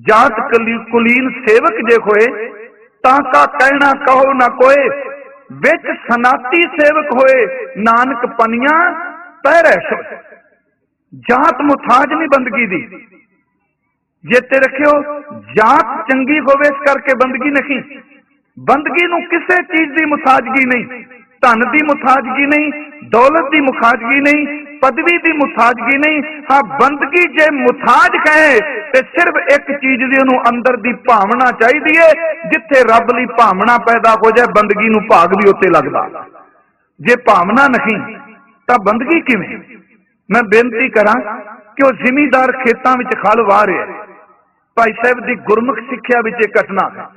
ਜਾਤ ਕਲੀ ਕੁਲੀਨ ਸੇਵਕ ਜੇ ਹੋਏ, ਤਾਂ ਕਾ ਕਹਿਣਾ ਕਹੋ ਨਾ ਕੋਏ, ਵਿੱਚ ਸਨਾਤੀ ਸੇਵਕ ਹੋਏ, ਨਾਨਕ ਪਨੀਆਂ ਪਹਿਰੈ ਸੋਏ ਜਾਤ ਮੁਥਾਜ ਨਹੀਂ ਬੰਦਗੀ ਦੀ। ਜੇ ਤੇ ਰੱਖਿਓ, ਜਾਤ ਚੰਗੀ ਹੋਵੇ ਇਸ ਕਰਕੇ ਬੰਦਗੀ ਨਹੀਂ। ਬੰਦਗੀ ਨੂੰ ਕਿਸੇ ਚੀਜ਼ ਦੀ ਮੁਤਾਜਗੀ ਨਹੀਂ। ਧਨ ਦੀ ਮੁਥਾਜ਼ਗੀ ਨਹੀਂ, ਦੌਲਤ ਦੀ ਮੁਖਾਜ਼ਗੀ ਨਹੀਂ, ਪਦਵੀ ਦੀ ਮੁਥਾਜ਼ਗੀ ਨਹੀਂ। ਹਾਂ, ਬੰਦਗੀ ਜੇ ਮੁਥਾਜ ਕਹੇ ਤੇ ਸਿਰਫ ਇੱਕ ਚੀਜ਼ ਦੀ ਉਹਨੂੰ ਅੰਦਰ ਦੀ ਭਾਵਨਾ ਚਾਹੀਦੀ ਏ, ਜਿੱਥੇ ਰੱਬ ਲਈ ਭਾਵਨਾ ਪੈਦਾ ਹੋ ਜਾਏ, ਬੰਦਗੀ ਨੂੰ ਭਾਗ ਵੀ ਉੱਤੇ ਲੱਗਦਾ। ਜੇ ਭਾਵਨਾ ਨਹੀਂ, ਤਾਂ ਬੰਦਗੀ ਕਿਵੇਂ? ਮੈਂ ਬੇਨਤੀ ਕਰਾਂ ਕਿ ਉਹ ਜ਼ਿਮੀਦਾਰ ਖੇਤਾਂ ਵਿੱਚ ਖਲ ਵਾਹ ਰਿਹਾ ਭਾਈ ਸਾਹਿਬ ਦੀ ਗੁਰਮੁਖ ਸਿੱਖਿਆ ਵਿੱਚ ਇਹ ਘਟਨਾ ਹੈ।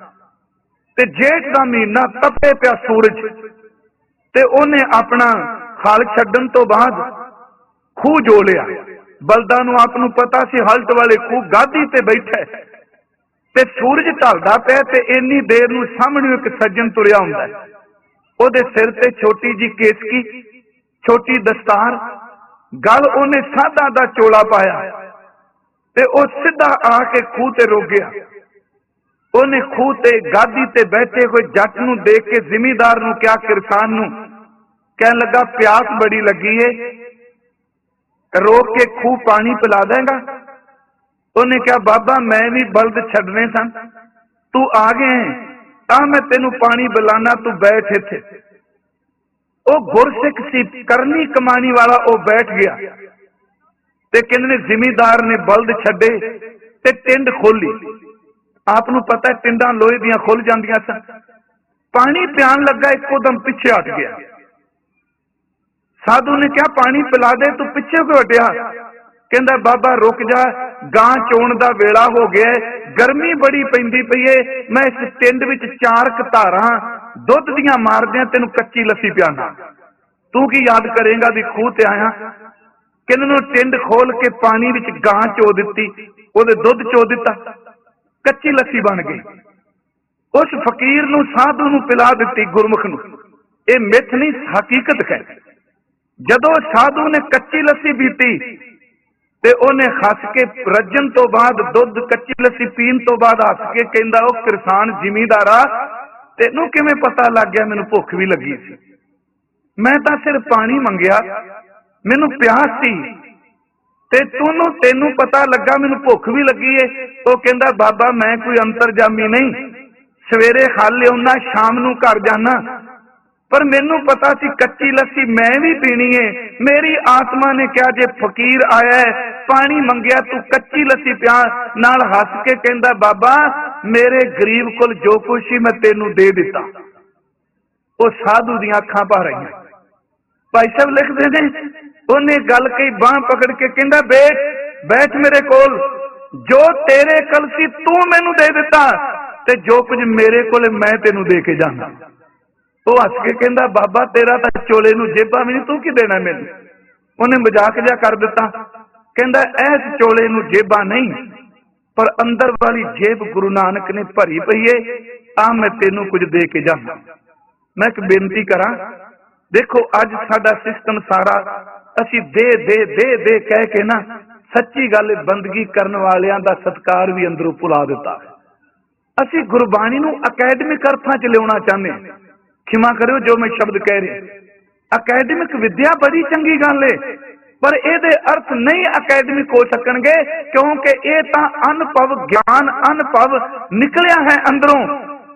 ਤੇ ਜੇਠ ਦਾ ਮਹੀਨਾ ਤਪੇ ਪਿਆ ਸੂਰਜ, ਤੇ ਉਹਨੇ ਆਪਣਾ ਖਾਲ ਛੱਡਣ ਤੋਂ ਬਾਅਦ ਖੂਹ ਜੋ ਲਿਆ। ਬਲਦਾਂ ਨੂੰ ਆਪ ਨੂੰ ਪਤਾ ਸੀ ਹਲਟ ਵਾਲੇ ਖੂਹ ਗਾਦੀ ਤੇ ਬੈਠਾ ਤੇ ਸੂਰਜ ਢਲਦਾ ਪਿਆ ਤੇ ਇੰਨੀ ਦੇਰ ਨੂੰ ਸਾਹਮਣੇ ਇੱਕ ਸੱਜਣ ਤੁਰਿਆ ਹੁੰਦਾ ਉਹਦੇ ਸਿਰ ਤੇ ਛੋਟੀ ਜੀ ਕੇਸਕੀ, ਛੋਟੀ ਦਸਤਾਰ, ਗਲ ਉਹਨੇ ਸਾਦਾ ਦਾ ਚੋਲਾ ਪਾਇਆ। ਤੇ ਉਹ ਸਿੱਧਾ ਆ ਕੇ ਖੂਹ ਤੇ ਰੁਕ ਗਿਆ। ਉਹਨੇ ਖੂਹ ਤੇ ਗਾਦੀ ਤੇ ਬੈਠੇ ਹੋਏ ਜੱਟ ਨੂੰ ਦੇਖ ਕੇ ਜ਼ਿਮੀਦਾਰ ਨੂੰ ਕਿਹਾ, ਕਿਰਸਾਨ ਨੂੰ, ਕਹਿਣ ਲੱਗਾ, ਪਿਆਸ ਬੜੀ ਲੱਗੀ ਏ। ਰੋਕ ਕੇ ਖੂਹ ਪਾਣੀ ਪਿਲਾ ਦੇਗਾ। ਉਹਨੇ ਕਿਹਾ, ਬਾਬਾ, ਮੈਂ ਵੀ ਬਲਦ ਛੱਡਨੇ ਸਨ। ਤੂੰ ਆ ਗਏ ਤਾਂ ਮੈਂ ਤੈਨੂੰ ਪਾਣੀ ਪਿਲਾਣਾ ਤੂੰ ਬੈਠ ਇੱਥੇ। ਉਹ ਗੁਰਸਿੱਖ ਸੀ, ਕਰਨੀ ਕਮਾਣੀ ਵਾਲਾ ਉਹ ਬੈਠ ਗਿਆ। ਤੇ ਕਹਿੰਦੇ ਨੇ, ਜ਼ਿਮੀਦਾਰ ਨੇ ਬਲਦ ਛੱਡੇ ਤੇ ਟਿੰਡ ਖੋਲੀ ਆਪ ਨੂੰ ਪਤਾ ਟਿੰਡਾਂ ਲੋਹੇ ਦੀਆਂ ਖੁੱਲ ਜਾਂਦੀਆਂ ਸਨ। ਪਾਣੀ ਪਿਆਣ ਲੱਗਾ, ਇੱਕੋ ਦਮ ਪਿੱਛੇ ਹਟ ਗਿਆ। ਸਾਧੂ ਨੇ ਕਿਹਾ, ਪਾਣੀ ਪਿਲਾ ਦੇ, ਤੂੰ ਪਿੱਛੇ ਕਿਉਂ ਹਟਿਆ? ਕਹਿੰਦਾ, ਬਾਬਾ, ਰੁਕ ਜਾ। ਗਾਂ ਚੋਣ ਦਾ ਵੇਲਾ ਹੋ ਗਿਆ ਗਰਮੀ ਬੜੀ ਪੈਂਦੀ ਪਈ ਏ। ਮੈਂ ਇਸ ਟਿੰਡ ਵਿੱਚ ਚਾਰ ਕਤਾਰਾਂ, ਦੁੱਧ ਦੀਆਂ ਮਾਰਦਿਆਂ ਤੈਨੂੰ ਕੱਚੀ ਲੱਸੀ ਪਿਆਣਾ ਤੂੰ ਕੀ ਯਾਦ ਕਰੇਗਾ ਵੀ ਖੂਹ ਤੇ ਆਇਆ? ਕਿੰਨ ਨੂੰ ਟਿੰਡ ਖੋਲ ਕੇ ਪਾਣੀ ਵਿੱਚ ਗਾਂ ਚੋ ਦਿੱਤੀ, ਉਹਦੇ ਦੁੱਧ ਚੋ ਦਿੱਤਾ। ਕੱਚੀ ਲੱਸੀ ਬਣ ਗਈ। ਉਸ ਫਕੀਰ ਨੂੰ, ਸਾਧੂ ਨੂੰ ਪਿਲਾ ਦਿੱਤੀ ਗੁਰਮੁਖ ਨੂੰ। ਇਹ ਮਿੱਥ ਨਹੀਂ, ਹਕੀਕਤ ਹੈ। ਜਦੋਂ ਸਾਧੂ ਨੇ ਕੱਚੀ ਲੱਸੀ ਪੀਤੀ ਤੇ ਉਹਨੇ ਹੱਸ ਕੇ ਰੱਜਣ ਤੋਂ ਬਾਅਦ ਦੁੱਧ ਕੱਚੀ ਲੱਸੀ ਪੀਣ ਤੋਂ ਬਾਅਦ ਹੱਸ ਕੇ ਕਹਿੰਦਾ, ਉਹ ਕਿਸਾਨ ਜ਼ਿਮੀਂਦਾਰਾ ਤੈਨੂੰ ਕਿਵੇਂ ਪਤਾ ਲੱਗ ਗਿਆ? ਮੈਨੂੰ ਭੁੱਖ ਵੀ ਲੱਗੀ ਸੀ। ਮੈਂ ਤਾਂ ਸਿਰ ਪਾਣੀ ਮੰਗਿਆ, ਮੈਨੂੰ ਪਿਆਸ ਸੀ ਤੇ ਤੂੰ ਤੈਨੂੰ ਪਤਾ ਲੱਗਾ, ਮੈਨੂੰ ਭੁੱਖ ਵੀ ਲੱਗੀ ਏ। ਉਹ ਕਹਿੰਦਾ, ਬਾਬਾ, ਮੈਂ ਕੋਈ ਅੰਤਰਜਾਮੀ ਨਹੀਂ। ਸਵੇਰੇ ਖਾ ਲਿਆਉਣਾ ਸ਼ਾਮ ਨੂੰ ਘਰ ਜਾਣਾ ਪਰ ਮੈਨੂੰ ਪਤਾ ਸੀ ਕੱਚੀ ਲੱਸੀ ਮੈਂ ਵੀ ਪੀਣੀ ਏ। ਮੇਰੀ ਆਤਮਾ ਨੇ ਕਿਹਾ ਜੇ ਫਕੀਰ ਆਇਆ ਹੈ, ਪਾਣੀ ਮੰਗਿਆ ਤੂੰ ਕੱਚੀ ਲੱਸੀ ਪਿਆ। ਨਾਲ ਹੱਸ ਕੇ ਕਹਿੰਦਾ ਬਾਬਾ ਮੇਰੇ ਗਰੀਬ ਕੋਲ ਜੋ ਕੁਛ ਸੀ ਮੈਂ ਤੈਨੂੰ ਦੇ ਦਿੱਤਾ। ਉਹ ਸਾਧੂ ਦੀਆਂ ਅੱਖਾਂ ਭਰ ਰਹੀਆਂ। ਭਾਈ ਸਾਹਿਬ ਲਿਖਦੇ ਨੇ ਉਹਨੇ ਗੱਲ ਕਹੀ ਬਾਹ ਪਕੜ ਕੇ ਕਹਿੰਦਾ ਬੈਠ ਬੈਠ ਮੇਰੇ ਕੋਲ। ਜੋ ਤੇਰੇ ਕੋਲ ਸੀ ਤੂੰ ਮੈਨੂੰ ਦੇ ਦਿੱਤਾ। ਤੇ ਜੋ ਕੁਝ ਮੇਰੇ ਕੋਲ ਮੈਂ ਤੈਨੂੰ ਦੇ ਕੇ ਜਾਂਦਾ। ਉਹ ਹੱਸ ਕੇ ਕਹਿੰਦਾ, ਬਾਬਾ, ਤੇਰਾ ਤਾਂ ਚੋਲੇ ਨੂੰ ਜੇਬਾਂ ਵੀ ਨਹੀਂ ਤੂੰ ਕੀ ਦੇਣਾ ਮੈਨੂੰ? ਉਹਨੇ ਮਜ਼ਾਕ ਜਿਹਾ ਕਰ ਦਿੱਤਾ। ਕਹਿੰਦਾ ਇਸ ਚੋਲੇ ਨੂੰ ਜੇਬਾਂ ਨਹੀਂ, ਪਰ ਅੰਦਰ ਵਾਲੀ ਜੇਬ ਗੁਰੂ ਨਾਨਕ ਨੇ ਭਰੀ ਪਈ ਏ ਆ ਮੈਂ ਤੈਨੂੰ ਕੁਝ ਦੇ ਕੇ ਜਾਂਦਾ। ਮੈਂ ਇੱਕ ਬੇਨਤੀ ਕਰਾਂ, ਦੇਖੋ, ਅੱਜ ਸਾਡਾ ਸਿਸਟਮ ਸਾਰਾ ਅਸੀਂ ਦੇ ਦੇ ਦੇ ਦੇ ਕਹਿ ਕੇ ਨਾ ਸੱਚੀ ਗੱਲ ਬੰਦਗੀ ਕਰਨ ਵਾਲਿਆਂ ਦਾ ਸਤਕਾਰ ਵੀ ਅੰਦਰੋਂ ਭੁਲਾ ਦਿੱਤਾ। ਅਸੀਂ ਗੁਰਬਾਣੀ ਨੂੰ ਅਕੈਡਮਿਕ ਅਰਥਾਂ 'ਚ ਲਿਆਉਣਾ ਚਾਹੁੰਦੇ ਹਾਂ। ਖਿਮਾ ਕਰਿਓ ਜੋ ਮੈਂ ਸ਼ਬਦ ਕਹਿ ਰਿਹਾ। ਅਕੈਡਮਿਕ ਵਿਦਿਆ ਬੜੀ ਚੰਗੀ ਗੱਲ ਏ, ਪਰ ਇਹਦੇ ਅਰਥ ਨਹੀਂ ਅਕੈਡਮਿਕ ਹੋ ਸਕਣਗੇ, ਕਿਉਂਕਿ ਇਹ ਤਾਂ ਅਨੁਭਵ ਗਿਆਨ ਅਨੁਭਵ ਨਿਕਲਿਆ ਹੈ ਅੰਦਰੋਂ,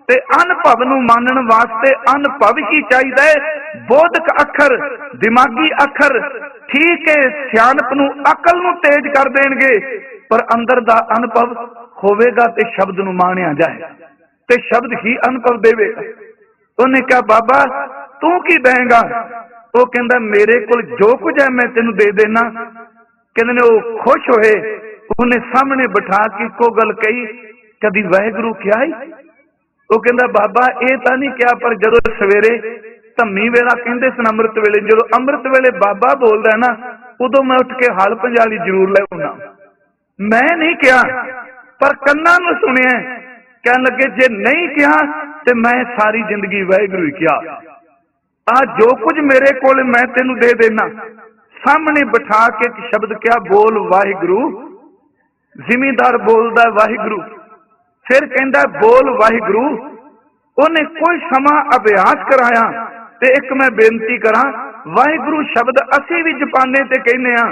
ਤੇ ਅਨੁਭਵ ਨੂੰ ਮੰਨਣ ਵਾਸਤੇ ਅਨੁਭਵ ਹੀ ਚਾਹੀਦਾ ਹੈ ਬੋਧਕ ਅੱਖਰ, ਦਿਮਾਗੀ ਅੱਖਰ, ਠੀਕ ਹੈ ਸਿਆਣਪ ਨੂੰ, ਅਕਲ ਨੂੰ ਤੇਜ਼ ਕਰ ਦੇਣਗੇ, ਪਰ ਅੰਦਰ ਦਾ ਅਨੁਭਵ ਹੋਵੇਗਾ ਤੇ ਸ਼ਬਦ ਨੂੰ ਮਾਣਿਆ ਜਾਏ, ਤੇ ਸ਼ਬਦ ਹੀ ਅਨੁਭਵ ਦੇਵੇਗਾ। ਉਹਨੇ ਕਿਹਾ, ਬਾਬਾ, ਤੂੰ ਕੀ ਦੇਂਗਾ ਉਹ ਕਹਿੰਦਾ, ਮੇਰੇ ਕੋਲ ਜੋ ਕੁਝ ਹੈ, ਮੈਂ ਤੈਨੂੰ ਦੇ ਦੇਣਾ ਕਹਿੰਦੇ ਨੇ, ਉਹ ਖੁਸ਼ ਹੋਏ। ਉਹਨੇ ਸਾਹਮਣੇ ਬਿਠਾ ਕੇ ਇੱਕੋ ਗੱਲ ਕਹੀ, ਕਦੀ ਵਾਹਿਗੁਰੂ ਕਿਹਾ ਹੀ ਉਹ ਕਹਿੰਦਾ, ਬਾਬਾ, ਇਹ ਤਾਂ ਨਹੀਂ ਕਿਹਾ, ਪਰ ਜਦੋਂ ਸਵੇਰੇ ਧੰਮੀ ਵੇਲਾ ਕਹਿੰਦੇ ਸਨ ਅੰਮ੍ਰਿਤ ਵੇਲੇ, ਜਦੋਂ ਅੰਮ੍ਰਿਤ ਵੇਲੇ ਬਾਬਾ ਬੋਲਦਾ ਨਾ, ਉਦੋਂ ਮੈਂ ਉੱਠ ਕੇ ਹਲ ਪੰਜਾਲੀ ਜ਼ਰੂਰ ਲੈ ਆਉਣਾ ਮੈਂ ਨਹੀਂ ਕਿਹਾ, ਪਰ ਕੰਨਾਂ ਨੂੰ ਸੁਣਿਆ। ਕਹਿਣ ਲੱਗੇ, ਜੇ ਨਹੀਂ ਕਿਹਾ, ਤੇ ਮੈਂ ਸਾਰੀ ਜ਼ਿੰਦਗੀ ਵਾਹਿਗੁਰੂ ਹੀ ਕਿਹਾ। ਆ ਜੋ ਕੁਝ ਮੇਰੇ ਕੋਲ ਮੈਂ ਤੈਨੂੰ ਦੇ ਦੇਣਾ ਸਾਹਮਣੇ ਬਿਠਾ ਕੇ ਇੱਕ ਸ਼ਬਦ ਕਿਹਾ, ਬੋਲ ਵਾਹਿਗੁਰੂ। ਜ਼ਿਮੀਦਾਰ ਬੋਲਦਾ ਵਾਹਿਗੁਰੂ। ਫਿਰ ਕਹਿੰਦਾ ਬੋਲ ਵਾਹਿਗੁਰੂ। ਉਹਨੇ ਕੋਈ ਸਮਾਂ ਅਭਿਆਸ ਕਰਾਇਆ ਤੇ ਇੱਕ ਮੈਂ ਬੇਨਤੀ ਕਰਾਂ, ਵਾਹਿਗੁਰੂ ਸ਼ਬਦ ਅਸੀਂ ਵੀ ਜਪਾਨੇ ਤੇ ਕਹਿੰਦੇ ਆ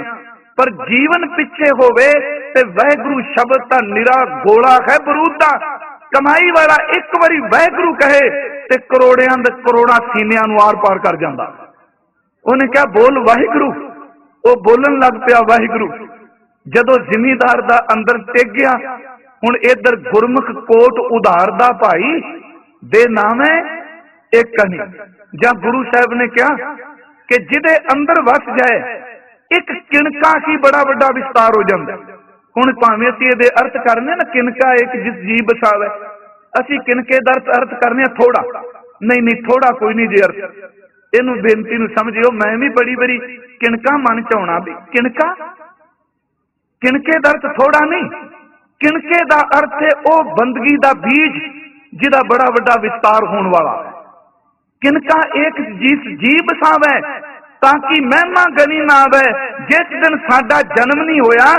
ਪਰ ਜੀਵਨ ਪਿੱਛੇ ਹੋਵੇ ਤੇ ਵਾਹਿਗੁਰੂ ਸ਼ਬਦ ਤਾਂ ਨਿਰਾ ਗੋਲਾ ਹੈ, ਬਰੂਦ। ਦਾ ਕਮਾਈ ਵਾਲਾ ਇੱਕ ਵਾਰੀ ਵਾਹਿਗੁਰੂ ਕਹੇ ਤੇ ਕਰੋੜਿਆਂ ਦੇ ਕਰੋੜਾਂ ਸੀਨਿਆਂ ਨੂੰ ਆਰ-ਪਾਰ ਕਰ ਜਾਂਦਾ। ਉਹਨੇ ਕਿਹਾ, ਬੋਲ ਵਾਹਿਗੁਰੂ। ਉਹ ਬੋਲਣ ਲੱਗ ਪਿਆ ਵਾਹਿਗੁਰੂ। ਜਦੋਂ ਜ਼ਿਮੀਦਾਰ ਦਾ ਅੰਦਰ ਟਿਕ ਗਿਆ, ਹੁਣ ਇਧਰ ਗੁਰਮੁਖ ਕੋਟ ਉਧਾਰ ਦਾ ਭਾਈ ਦੇ ਨਾਮ ਹੈ ਇੱਕ ਨਹੀਂ ਜਾਂ ਗੁਰੂ ਸਾਹਿਬ ਨੇ ਕਿਹਾ ਕਿ ਜਿਹਦੇ ਅੰਦਰ ਵਸ ਜਾਏ, ਇੱਕ ਕਿਣਕਾ ਕੀ ਬੜਾ ਵੱਡਾ ਵਿਸਤਾਰ ਹੋ ਜਾਂਦਾ। ਹੁਣ ਭਾਵੇਂ ਅਸੀਂ ਇਹਦੇ ਅਰਥ ਕਰਨੇ ਨਾ, ਕਿਨਕਾ ਇੱਕ ਜਿਸ ਜੀਵ ਬਸਾਵੇ, ਅਸੀਂ ਕਿਣਕੇ ਦਾ ਅਰਥ ਕਰਨੇ ਆ? ਥੋੜਾ ਨਹੀਂ ਨਹੀਂ ਥੋੜਾ ਕੋਈ ਨਹੀਂ ਜੀ ਅਰਥ। ਇਹਨੂੰ ਬੇਨਤੀ ਨੂੰ ਸਮਝਿਓ, ਮੈਂ ਵੀ ਬੜੀ ਬੜੀ ਕਿਣਕਾ ਮਨ ਚ ਆਉਣਾ ਵੀ। ਕਿਣਕਾ ਕਿਣਕੇ ਦਾ ਅਰਥ ਥੋੜਾ ਨਹੀਂ। ਕਿਣਕੇ ਦਾ ਅਰਥ ਹੈ ਉਹ ਬੰਦਗੀ ਦਾ ਬੀਜ, ਜਿਹਦਾ ਬੜਾ ਵੱਡਾ ਵਿਸਤਾਰ ਹੋਣ ਵਾਲਾ ਹੈ। ਕਿਨਕਾ ਇੱਕ ਜਿਸ ਜੀ ਬਸਾਵੇ, ਤਾਂ ਕਿ ਮਹਿਮਾ ਗਨੀ ਨਾ ਆਵੇ ਜਿਸ ਦਿਨ ਸਾਡਾ ਜਨਮ ਨਹੀਂ ਹੋਇਆ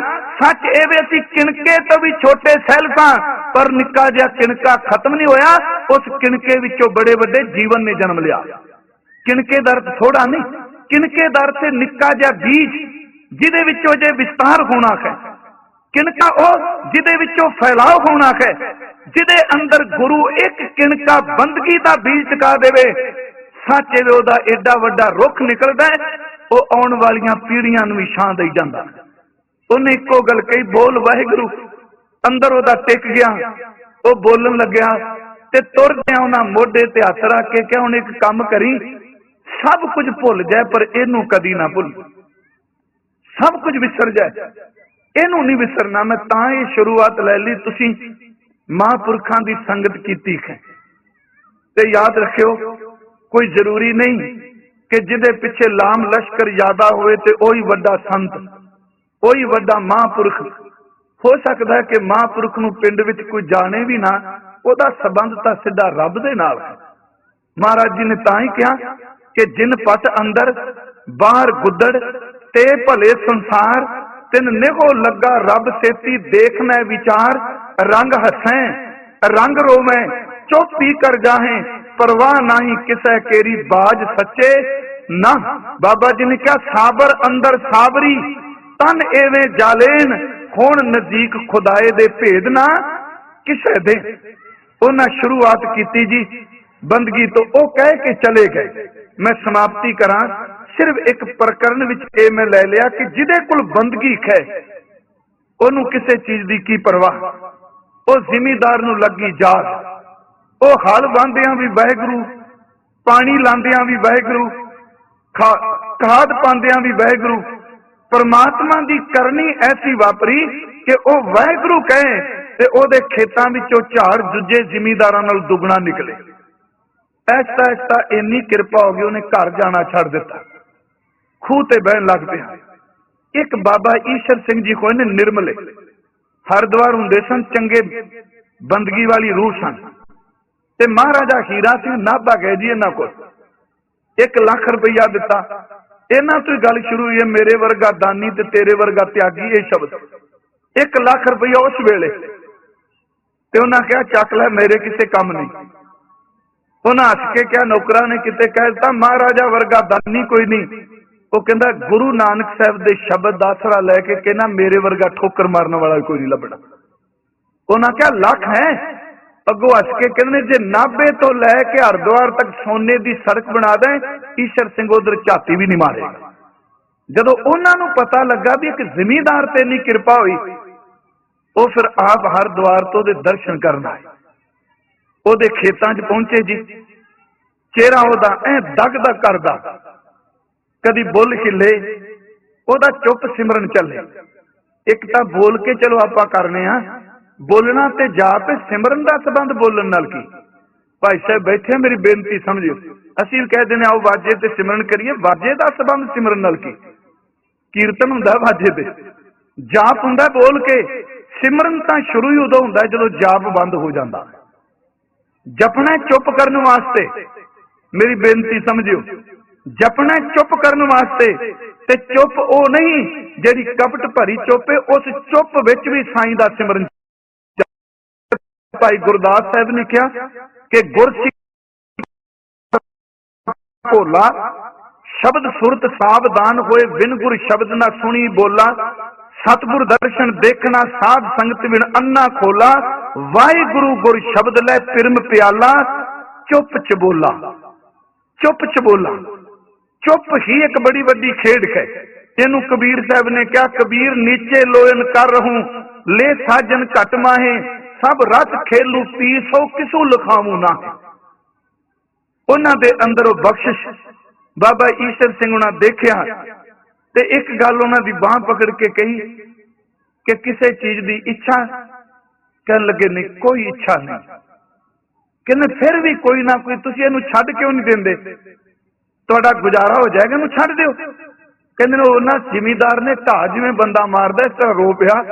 ਸੱਚ ਇਹ ਵੀ ਅਸੀਂ ਕਿਣਕੇ ਤੋਂ ਵੀ ਛੋਟੇ ਸੈੱਲ ਸਾਂ, ਪਰ ਨਿੱਕਾ ਜਿਹਾ ਕਿਣਕਾ ਖਤਮ ਨਹੀਂ ਹੋਇਆ, ਉਸ ਕਿਣਕੇ ਵਿੱਚੋਂ ਬੜੇ ਵੱਡੇ ਜੀਵਨ ਨੇ ਜਨਮ ਲਿਆ। ਕਿਣਕੇ ਦਾ ਥੋੜਾ ਨਹੀਂ, ਕਿਣਕੇ ਦਾ ਅਰਥ ਨਿੱਕਾ ਜਿਹਾ ਬੀਜ, ਜਿਹਦੇ ਵਿੱਚੋਂ ਜੇ ਵਿਸਤਾਰ ਹੋਣਾ ਹੈ। ਕਿਣਕਾ ਉਹ ਜਿਹਦੇ ਵਿੱਚੋਂ ਫੈਲਾਅ ਹੋਣਾ ਹੈ, ਜਿਹਦੇ ਅੰਦਰ ਗੁਰੂ ਇੱਕ ਕਿਣਕਾ ਬੰਦਗੀ ਦਾ ਬੀਜ ਟਿਕਾ ਦੇਵੇ। ਸੱਚੇ ਵੇ ਉਹਦਾ ਏਡਾ ਵੱਡਾ ਰੁੱਖ ਨਿਕਲਦਾ ਉਹ ਆਉਣ ਵਾਲੀਆਂ ਪੀੜ੍ਹੀਆਂ ਨੂੰ ਵੀ ਛਾਂ ਦੇਈ ਜਾਂਦਾ ਉਹਨੇ ਇੱਕੋ ਗੱਲ ਕਹੀ, ਬੋਲ ਵਾਹਿਗੁਰੂ, ਅੰਦਰ ਉਹਦਾ ਟਿਕ ਗਿਆ। ਉਹ ਬੋਲਣ ਲੱਗਿਆ ਤੇ ਤੁਰ ਗਿਆ ਉਹਨਾਂ ਮੋਢੇ ਤੇ ਹੱਥ ਰੱਖ ਕੇ ਕਿਹਾ ਹੁਣ ਇੱਕ ਕੰਮ ਕਰੀ? ਸਭ ਕੁਝ ਭੁੱਲ ਜਾਏ, ਪਰ ਇਹਨੂੰ ਕਦੀ ਨਾ ਭੁੱਲ। ਸਭ ਕੁਝ ਵਿਸਰ ਜਾਏ। ਇਹਨੂੰ ਨਹੀਂ ਵਿਸਰਨਾ, ਮੈਂ ਤਾਂ ਇਹ ਸ਼ੁਰੂਆਤ ਲੈ ਲਈ, ਤੁਸੀਂ ਮਹਾਂਪੁਰਖਾਂ ਦੀ ਸੰਗਤ ਕੀਤੀ ਹੈ। ਤੇ ਯਾਦ ਰੱਖਿਓ, ਕੋਈ ਜ਼ਰੂਰੀ ਨਹੀਂ ਕਿ ਜਿਹਦੇ ਪਿੱਛੇ ਲਾਮ ਲਸ਼ਕਰ ਜ਼ਿਆਦਾ ਹੋਵੇ ਤੇ ਉਹੀ ਵੱਡਾ ਸੰਤ ਕੋਈ ਵੱਡਾ ਮਹਾਂਪੁਰਖ ਹੋ ਸਕਦਾ ਹੈ ਕਿ ਮਹਾਂਪੁਰਖ ਨੂੰ ਪਿੰਡ ਵਿੱਚ ਕੋਈ ਜਾਣੇ ਵੀ ਨਾ, ਉਹਦਾ ਸਬੰਧ ਤਾਂ ਸਿੱਧਾ ਰੱਬ ਦੇ ਨਾਲ ਹੈ। ਮਹਾਰਾਜ ਜੀ ਨੇ ਤਾਂ ਹੀ ਕਿਹਾ ਕਿ ਜਿਨ ਪਤ ਅੰਦਰ, ਬਾਹਰ ਗੁੱਦੜ, ਤੇ ਭਲੇ ਸੰਸਾਰ, ਤਿਨ ਨਿਹੋ ਲੱਗਾ ਰੱਬ ਸੇਤੀ ਦੇਖ ਮੈਂ ਵਿਚਾਰ, ਰੰਗ ਹਸੈ, ਰੰਗ ਰੋਵੇਂ, ਚੋਪੀ ਕਰ ਜਾਹੇ, ਪਰਵਾਹ ਨਹੀਂ ਕਿਸੈ ਕੇਰੀ ਬਾਜ ਸੱਚੇ, ਨਾ। ਬਾਬਾ ਜੀ ਨੇ ਕਿਹਾ, ਸਾਬਰ ਅੰਦਰ ਸਾਬਰੀ ਤਨ ਐਵੇਂ ਜਾਲੇਨ, ਹੁਣ ਨਜ਼ਦੀਕ ਖੁਦਾਏ ਦੇ ਭੇਦ ਨਾ ਕਿਸੇ ਦੇ। ਉਹਨਾਂ ਸ਼ੁਰੂਆਤ ਕੀਤੀ ਜੀ, ਬੰਦਗੀ ਤੋਂ ਉਹ ਕਹਿ ਕੇ ਚਲੇ ਗਏ। ਮੈਂ ਸਮਾਪਤੀ ਕਰਾਂ, ਸਿਰਫ ਇੱਕ ਪ੍ਰਕਰਨ ਵਿੱਚ ਇਹ ਮੈਂ ਲੈ ਲਿਆ ਕਿ ਜਿਹਦੇ ਕੋਲ ਬੰਦਗੀ ਹੈ ਉਹਨੂੰ ਕਿਸੇ ਚੀਜ਼ ਦੀ ਕੀ ਪਰਵਾਹ। ਉਹ ਜ਼ਿਮੀਦਾਰ ਨੂੰ ਲੱਗੀ ਜਾਤ ਉਹ ਹਲ ਬੰਦਿਆਂ ਵੀ ਵਾਹਿਗੁਰੂ, ਪਾਣੀ ਲਾਂਦਿਆਂ ਵੀ ਵਾਹਿਗੁਰੂ ਖਾਦ ਪਾਉਂਦਿਆਂ ਵੀ ਵਾਹਿਗੁਰੂ ਪਰਮਾਤਮਾ ਦੀ ਕਰਨੀ ਐਸੀ ਵਾਪਰੀ ਕਿ ਉਹ ਵਾਹਿਗੁਰੂ ਕਹੇ ਤੇ ਉਹਦੇ ਖੇਤਾਂ ਵਿੱਚੋਂ ਝਾੜ ਦੂਜੇ ਜ਼ਿਮੀਦਾਰਾਂ ਨਾਲ ਦੁੱਗਣਾ ਨਿਕਲੇ। ਐਸਾ ਐਸਾ ਇੰਨੀ ਕਿਰਪਾ ਹੋ ਗਈ, ਉਹਨੇ ਘਰ ਜਾਣਾ ਛੱਡ ਦਿੱਤਾ। ਖੂਹ ਤੇ ਬਹਿਣ ਲੱਗ ਪਿਆ। ਇੱਕ ਬਾਬਾ ਈਸ਼ਰ ਸਿੰਘ ਜੀ ਕੋਈ ਨੇ ਨਿਰਮਲੇ। ਹਰਦੁਆਰ ਹੁੰਦੇ ਸਨ, ਚੰਗੇ ਬੰਦਗੀ ਵਾਲੀ ਰੂਹ ਸਨ। ਤੇ ਮਹਾਰਾਜਾ ਹੀਰਾ ਸਿੰਘ ਨਾਭਾ ਗਏ ਜੀ ਇਹਨਾਂ ਕੋਲ। 1 ਲੱਖ ਰੁਪਈਆ ਦਿੱਤਾ। ਇਹਨਾਂ ਤੋਂ ਗੱਲ ਸ਼ੁਰੂ ਹੋਈ ਹੈ, ਮੇਰੇ ਵਰਗਾ ਦਾਨੀ ਤੇ ਤੇਰੇ ਵਰਗਾ ਤਿਆਗੀ ਇਹ ਸ਼ਬਦ। 1 ਲੱਖ ਰੁਪਈਆ ਉਸ ਵੇਲੇ। ਤੇ ਉਹਨਾਂ ਕਿਹਾ, ਚੱਕ ਲੈ, ਮੇਰੇ ਕਿਸੇ ਕੰਮ ਨਹੀਂ। ਉਹਨਾਂ ਹੱਸ ਕੇ ਕਿਹਾ, ਨੌਕਰਾਂ ਨੇ ਕਿਤੇ ਕਹਿ ਦਿੱਤਾ, ਮਹਾਰਾਜਾ ਵਰਗਾ ਦਾਨੀ ਕੋਈ ਨਹੀਂ। ਉਹ ਕਹਿੰਦਾ, ਗੁਰੂ ਨਾਨਕ ਸਾਹਿਬ ਦੇ ਸ਼ਬਦ ਦਾ ਆਸਰਾ ਲੈ ਕੇ ਕਹਿੰਦਾ, ਮੇਰੇ ਵਰਗਾ ਠੋਕਰ ਮਾਰਨ ਵਾਲਾ ਕੋਈ ਨਹੀਂ ਲੱਭਣਾ। ਉਹਨਾਂ ਕਿਹਾ, ਲੱਖ ਹੈ। ਅੱਗੋਂ ਹੱਸ ਕੇ ਕਹਿੰਦੇ ਜੇ ਨਾਭੇ ਤੋਂ ਲੈ ਕੇ ਹਰਿਦੁਆਰ ਤੱਕ ਸੋਨੇ ਦੀ ਸੜਕ ਬਣਾ ਦੇ, ਈਸ਼ਰ ਸਿੰਘ ਉਧਰ ਝਾਤੀ ਵੀ ਨਹੀਂ ਮਾਰੇਗਾ ਜਦੋਂ ਉਹਨਾਂ ਨੂੰ ਪਤਾ ਲੱਗਾ ਵੀ ਇੱਕ ਜ਼ਿਮੀਦਾਰ ਤੇ ਇੰਨੀ ਕਿਰਪਾ ਹੋਈ, ਉਹ ਫਿਰ ਆਪ ਹਰਿਦੁਆਰ ਤੋਂ ਦੇ ਦਰਸ਼ਨ ਕਰਨ ਆਏ। ਉਹਦੇ ਖੇਤਾਂ 'ਚ ਪਹੁੰਚੇ ਜੀ। ਚਿਹਰਾ ਉਹਦਾ ਐ ਦਗਦਗ ਕਰਦਾ। ਕਦੀ ਬੁੱਲ ਹਿੱਲੇ ਉਹਦਾ ਚੁੱਪ ਸਿਮਰਨ ਚੱਲੇ। ਇੱਕ ਤਾਂ ਬੋਲ ਕੇ, ਚਲੋ ਆਪਾਂ ਕਰਨੇ ਆ ਬੋਲਣਾ ਤੇ ਜਾਪ ਸਿਮਰਨ ਦਾ ਸੰਬੰਧ ਬੋਲਣ ਨਾਲ ਕੀ? ਭਾਈ ਸਾਹਿਬ ਬੈਠੇ ਮੇਰੀ ਬੇਨਤੀ ਸਮਝਿਓ। ਅਸੀਂ ਵੀ ਕਹਿ ਆਓ ਵਾਜੇ ਤੇ ਸਿਮਰਨ ਕਰੀਏ। ਵਾਜੇ ਦਾ ਸੰਬੰਧ ਸਿਮਰਨ ਨਾਲ ਕੀ? ਕੀਰਤਨ ਹੁੰਦਾ ਵਾਜੇ ਤੇ। ਜਾਪ ਹੁੰਦਾ ਬੋਲ ਕੇ। ਸਿਮਰਨ ਤਾਂ ਸ਼ੁਰੂ ਹੀ ਉਦੋਂ ਹੁੰਦਾ ਜਦੋਂ ਜਾਪ ਬੰਦ ਹੋ ਜਾਂਦਾ। ਜਪਣਾ ਚੁੱਪ ਕਰਨ ਵਾਸਤੇ। ਮੇਰੀ ਬੇਨਤੀ ਸਮਝਿਓ। ਜਪਣਾ ਚੁੱਪ ਕਰਨ ਵਾਸਤੇ ਤੇ ਚੁੱਪ ਉਹ ਨਹੀਂ ਜਿਹੜੀ ਕਪਟ ਭਰੀ ਚੁੱਪ ਉਸ ਚੁੱਪ ਵਿੱਚ ਵੀ ਸਾਈਂ ਦਾ ਸਿਮਰਨ ਭਾਈ ਗੁਰਦਾਸ ਸਾਹਿਬ ਨੇ ਕਿਹਾ ਕਿ ਗੁਰਸਿੱਖ ਭੋਲਾ, ਸ਼ਬਦ ਸੁਰਤ ਸਾਵਧਾਨ ਹੋਏ, ਬਿਨ ਗੁਰ ਸ਼ਬਦ ਨਾ ਸੁਣੀ ਬੋਲਾ, ਸਤਿਗੁਰ ਦਰਸ਼ਨ ਦੇਖਣਾ, ਸਾਧ ਸੰਗਤ ਬਿਨ ਅੰਨਾ ਖੋਲਾ, ਵਾਹਿਗੁਰੂ ਗੁਰ ਸ਼ਬਦ ਲੈ ਪਿਰਮ ਪਿਆਲਾ, ਚੁੱਪ ਚ ਬੋਲਾ ਚੁੱਪ ਚ ਬੋਲਾ ਚੁੱਪ ਹੀ ਇੱਕ ਬੜੀ ਵੱਡੀ ਖੇਡ ਹੈ। ਇਹਨੂੰ ਕਬੀਰ ਸਾਹਿਬ ਨੇ ਕਿਹਾ, ਕਬੀਰ ਨੀਚੇ ਲੋਇਨ ਕਰ ਰਹੂੰ ਲੈ ਸਾਜਨ ਘਟ ਮਾਹੇ ਸਭ ਰਸ ਖੇਲੂ ਪੀ ਸੋ ਕਿਸੂ ਲਖਾਵੂ ਨਾ। ਉਹਨਾਂ ਦੇ ਅੰਦਰ ਬਖਸ਼ਿਸ਼ ਬਾਬਾ ਈਸ਼ਰ ਸਿੰਘ ਉਹਨਾਂ ਦੇਖਿਆ ਤੇ ਇੱਕ ਗੱਲ ਉਹਨਾਂ ਦੀ ਬਾਹ ਪਕੜ ਕੇ ਕਹੀ ਕਿ ਕਿਸੇ ਚੀਜ਼ ਦੀ ਇੱਛਾ ਕਹਿਣ ਲੱਗੇ ਨਹੀਂ ਕੋਈ ਇੱਛਾ ਨਹੀਂ। ਕਹਿੰਦੇ ਫਿਰ ਵੀ ਕੋਈ ਨਾ ਕੋਈ ਤੁਸੀਂ ਇਹਨੂੰ ਛੱਡ ਕਿਉਂ ਨਹੀਂ ਦਿੰਦੇ? ਤੁਹਾਡਾ ਗੁਜ਼ਾਰਾ ਹੋ ਜਾਏਗਾ, ਇਹਨੂੰ ਛੱਡ ਦਿਓ। ਕਹਿੰਦੇ ਨੇ ਉਹਨਾਂ ਜ਼ਿਮੀਦਾਰ ਨੇ ਢਾ ਜਿਵੇਂ ਬੰਦਾ ਮਾਰਦਾ, ਇਸ ਤਰ੍ਹਾਂ ਰੋ ਪਿਆ।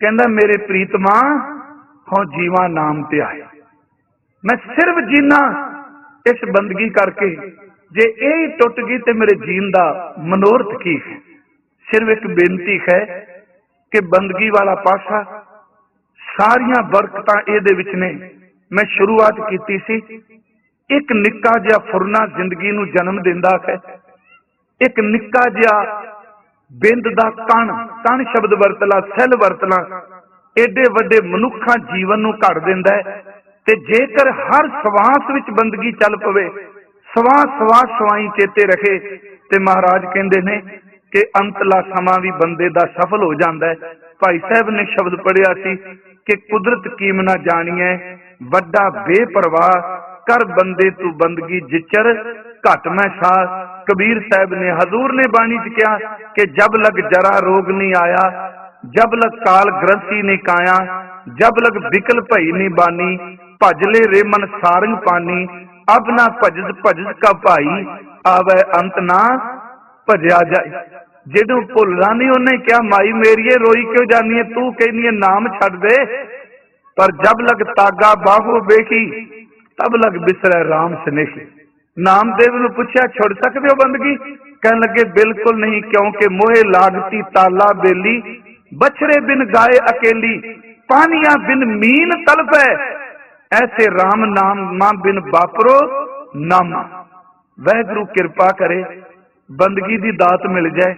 ਕਹਿੰਦਾ, ਮੇਰੇ ਪ੍ਰੀਤਮਾ ਹੋ ਜੀਵਾ ਨਾਮ ਤੇ ਆਇਆ। ਮੈਂ ਸਿਰਫ ਜੀਣਾ ਇਸ ਬੰਦਗੀ ਕਰਕੇ, ਜੇ ਇਹ ਟੁੱਟ ਗਈ ਤੇ ਮੇਰੇ ਜੀਣ ਦਾ ਮਨੋਰਥ ਕੀ ਹੈ? ਸਿਰਫ ਇੱਕ ਬੇਨਤੀ ਹੈ ਕਿ ਬੰਦਗੀ ਵਾਲਾ ਪਾਸਾ ਸਾਰੀਆਂ ਬਰਕਤਾਂ ਇਹਦੇ ਵਿੱਚ ਨੇ। ਮੈਂ ਸ਼ੁਰੂਆਤ ਕੀਤੀ ਸੀ, ਇੱਕ ਨਿੱਕਾ ਜਿਹਾ ਫੁਰਨਾ ਜ਼ਿੰਦਗੀ ਨੂੰ ਜਨਮ ਦਿੰਦਾ ਹੈ। ਇੱਕ ਨਿੱਕਾ ਜਿਹਾ ਬਿੰਦ ਦਾ ਕਣ ਕਣ ਸ਼ਬਦ ਵਰਤਲਾ, ਸੈੱਲ ਵਰਤਲਾ ਏਡੇ ਵੱਡੇ ਮਨੁੱਖਾਂ ਜੀਵਨ ਨੂੰ ਘੜ ਦਿੰਦਾ ਹੈ ਤੇ ਜੇਕਰ ਹਰ ਸਵਾਸ ਵਿੱਚ ਬੰਦਗੀ ਚੱਲ ਪਵੇ, ਸਵਾਸ ਸਵਾਸ ਸਵਾਈ ਚੇਤੇ ਰਖੇ ਤੇ ਮਹਾਰਾਜ ਕਹਿੰਦੇ ਨੇ ਕਿ ਅੰਤਲਾ ਸਮਾਂ ਵੀ ਬੰਦੇ ਦਾ ਸਫਲ ਹੋ ਜਾਂਦਾ ਹੈ। ਭਾਈ ਸਾਹਿਬ ਨੇ ਸ਼ਬਦ ਪੜਿਆ ਸੀ ਕਿ ਕੁਦਰਤ ਕੀਮ ਨਾ ਜਾਣੀਐ, ਵੱਡਾ ਬੇਪਰਵਾਹ, ਕਰ ਬੰਦੇ ਤੂੰ ਬੰਦਗੀ ਜਿਚਰ, ਘਟ ਮੈਂ ਸਾਹ। ਕਬੀਰ ਸਾਹਿਬ ਨੇ ਹਜ਼ੂਰ ਨੇ ਬਾਣੀ ਚ ਕਿਹਾ ਕਿ ਜਬ ਲਗ ਜਰਾ ਰੋਗ ਨਹੀਂ ਆਇਆ ਜਬ ਲਗ ਕਾਲ ਗ੍ਰੰਥੀ ਨਹੀਂ ਕਾਇਆ, ਜਬ ਲਗ ਵਿਕਲ ਭਈ ਨਹੀਂ ਬਾਨੀ, ਭਜ ਲੈ ਰੇ ਮਨ ਸਾਰੰਗ ਪਾਨੀ, ਅਬ ਨਾ ਭਜਦ ਭਜਦ ਕਾ ਭਾਈ, ਆਵੇ ਅੰਤ ਨਾ ਭਜਿਆ ਜਾਏ। ਜਿਹਨੂੰ ਭੁੱਲਣਾ ਨਹੀਂ ਉਹਨੇ ਕਿਹਾ, ਮਾਈ ਮੇਰੀਏ ਰੋਈ ਕਿਉਂ ਜਾਨੀ ਹੈ ਤੂੰ ਕਹਿੰਦੀ ਹੈ ਨਾਮ ਛੱਡ ਦੇ। ਪਰ ਜਬ ਲਗ ਤਾਗਾ ਬਾਹੂ ਵੇਖੀ, ਤਬ ਲਗ ਬਿਸਰੈ ਰਾਮ ਸਨੇਹੀ। ਨਾਮਦੇਵ ਨੂੰ ਪੁੱਛਿਆ, ਛੱਡ ਸਕਦੇ ਹੋ ਬੰਦਗੀ? ਕਹਿਣ ਲੱਗੇ, ਬਿਲਕੁਲ ਨਹੀਂ, ਕਿਉਂਕਿ ਮੋਹੇ ਲਾਗਤੀ ਤਾਲਾ ਬੇਲੀ ਬਛੜੇ ਬਿਨ ਗਾਏ ਅਕੇਲੀ ਪਾਨੀਆਂ ਬਿਨ ਮੀਨ ਤਲਪੈ ਐਸੇ RAM ਨਾਮ ਮਾਂ ਬਿਨ ਬਾਪਰੋ ਨਾਮ। ਵਾਹਿਗੁਰੂ ਕਿਰਪਾ ਕਰੇ, ਬੰਦਗੀ ਦੀ ਦਾਤ ਮਿਲ ਜਾਏ।